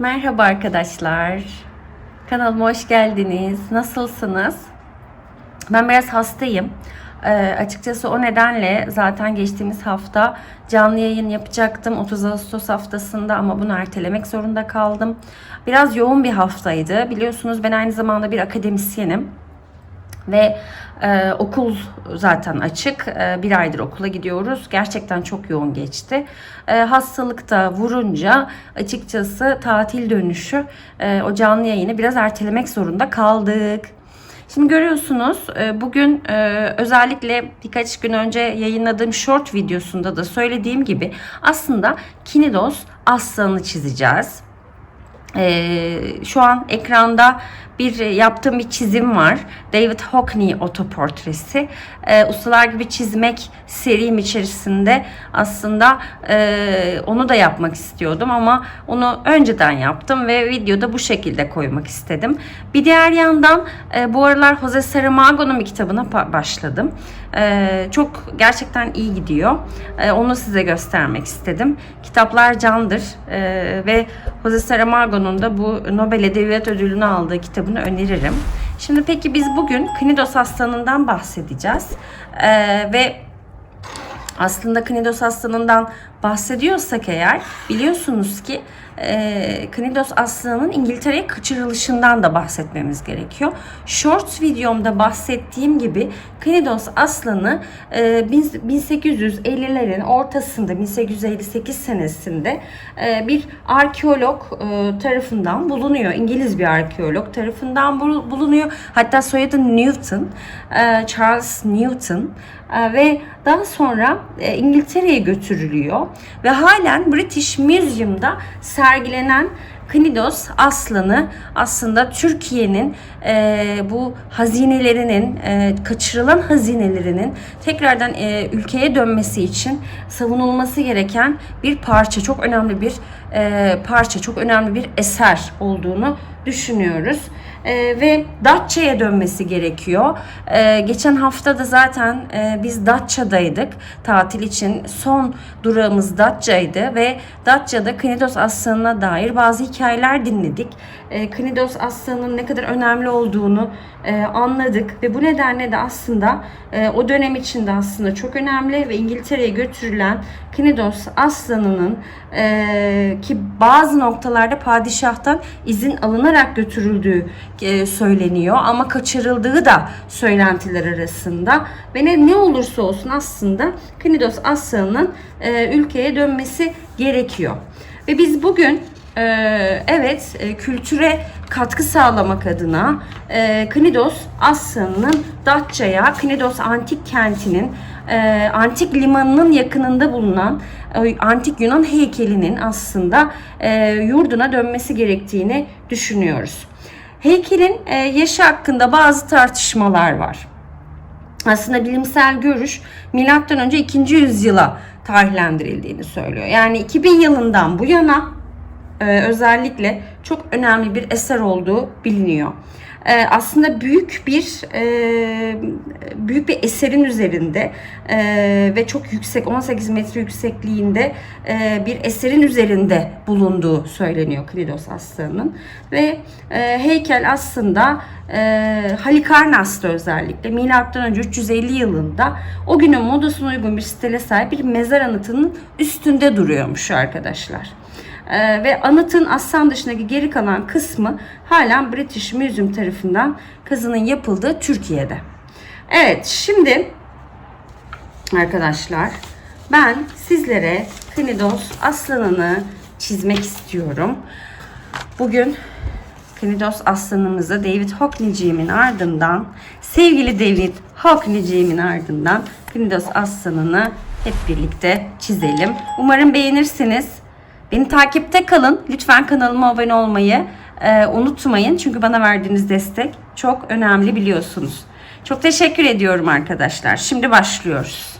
Merhaba arkadaşlar. Kanalıma hoş geldiniz. Nasılsınız? Ben biraz hastayım. Ee, açıkçası o nedenle zaten geçtiğimiz hafta canlı yayın yapacaktım 30 Ağustos haftasında ama bunu ertelemek zorunda kaldım. Biraz yoğun bir haftaydı. Biliyorsunuz ben aynı zamanda bir akademisyenim. Ve e, okul zaten açık. E, bir aydır okula gidiyoruz. Gerçekten çok yoğun geçti. E, hastalıkta vurunca açıkçası tatil dönüşü e, o canlı yayını biraz ertelemek zorunda kaldık. Şimdi görüyorsunuz e, bugün e, özellikle birkaç gün önce yayınladığım short videosunda da söylediğim gibi aslında Kinidos aslanı çizeceğiz. Ee, şu an ekranda bir yaptığım bir çizim var. David Hockney otoportresi. Ee, Ustalar gibi çizmek serim içerisinde aslında e, onu da yapmak istiyordum ama onu önceden yaptım ve videoda bu şekilde koymak istedim. Bir diğer yandan e, bu aralar Jose Saramago'nun bir kitabına başladım. E, çok gerçekten iyi gidiyor. E, onu size göstermek istedim. Kitaplar candır e, ve Jose Saramago'nun da bu Nobel Edebiyat Ödülünü aldığı kitabını öneririm. Şimdi peki biz bugün Knidos Aslanı'ndan bahsedeceğiz. E, ve aslında Knidos aslanından bahsediyorsak eğer biliyorsunuz ki e, Knidos aslanının İngiltere'ye kaçırılışından da bahsetmemiz gerekiyor. Shorts videomda bahsettiğim gibi Knidos aslanı e, 1850'lerin ortasında 1858 senesinde e, bir arkeolog e, tarafından bulunuyor. İngiliz bir arkeolog tarafından bul- bulunuyor. Hatta soyadı Newton, e, Charles Newton e, ve daha sonra e, İngiltere'ye götürülüyor ve halen British Museum'da sergilenen Knidos aslanı aslında Türkiye'nin e, bu hazinelerinin, e, kaçırılan hazinelerinin tekrardan e, ülkeye dönmesi için savunulması gereken bir parça, çok önemli bir e, parça, çok önemli bir eser olduğunu düşünüyoruz. E, ve Datça'ya dönmesi gerekiyor. E, geçen hafta da zaten e, biz Datça'daydık tatil için. Son durağımız Datça'ydı ve Datça'da Knidos aslanına dair bazı hikayeler dinledik. E, Knidos aslanının ne kadar önemli olduğunu e, anladık ve bu nedenle de aslında e, o dönem içinde aslında çok önemli ve İngiltere'ye götürülen Knidos aslanının e, ki bazı noktalarda padişahtan izin alınarak götürüldüğü e, söyleniyor ama kaçırıldığı da söylentiler arasında ve ne, ne olursa olsun aslında Knidos aslanının e, ülkeye dönmesi gerekiyor. Ve biz bugün evet e, kültüre katkı sağlamak adına e, Knidos aslanının Datça'ya, Knidos antik kentinin e, antik limanının yakınında bulunan antik Yunan heykelinin aslında yurduna dönmesi gerektiğini düşünüyoruz. Heykelin yaşı hakkında bazı tartışmalar var. Aslında bilimsel görüş milattan önce 2. yüzyıla tarihlendirildiğini söylüyor. Yani 2000 yılından bu yana e, özellikle çok önemli bir eser olduğu biliniyor. E, aslında büyük bir e, büyük bir eserin üzerinde e, ve çok yüksek 18 metre yüksekliğinde e, bir eserin üzerinde bulunduğu söyleniyor Knidos aslanının ve e, heykel aslında e, Halikarnas'ta özellikle milattan önce 350 yılında o günün modasına uygun bir stile sahip bir mezar anıtının üstünde duruyormuş arkadaşlar. Ee, ve anıtın aslan dışındaki geri kalan kısmı halen British Museum tarafından kazının yapıldığı Türkiye'de. Evet şimdi arkadaşlar ben sizlere Knidos aslanını çizmek istiyorum. Bugün Knidos aslanımızı David Hockney'ciğimin ardından sevgili David Hockney'ciğimin ardından Knidos aslanını hep birlikte çizelim. Umarım beğenirsiniz. Beni takipte kalın. Lütfen kanalıma abone olmayı e, unutmayın. Çünkü bana verdiğiniz destek çok önemli biliyorsunuz. Çok teşekkür ediyorum arkadaşlar. Şimdi başlıyoruz.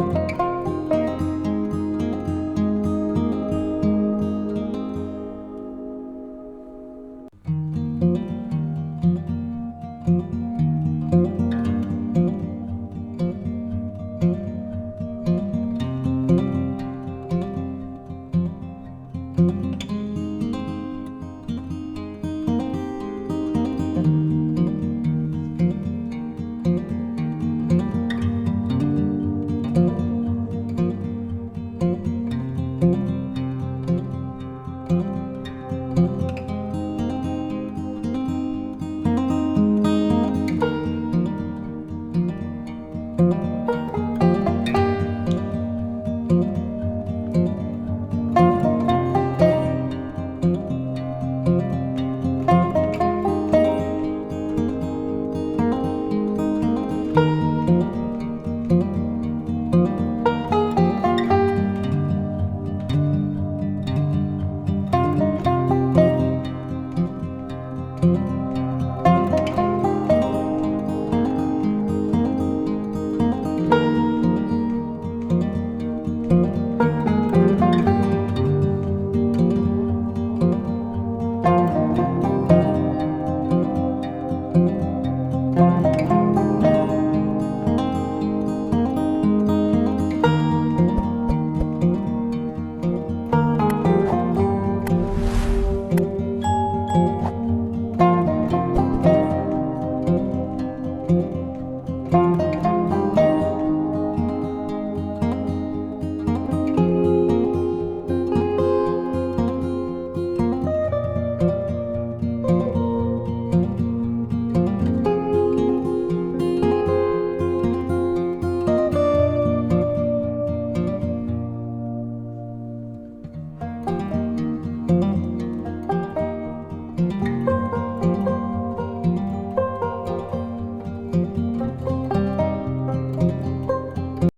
thank mm you.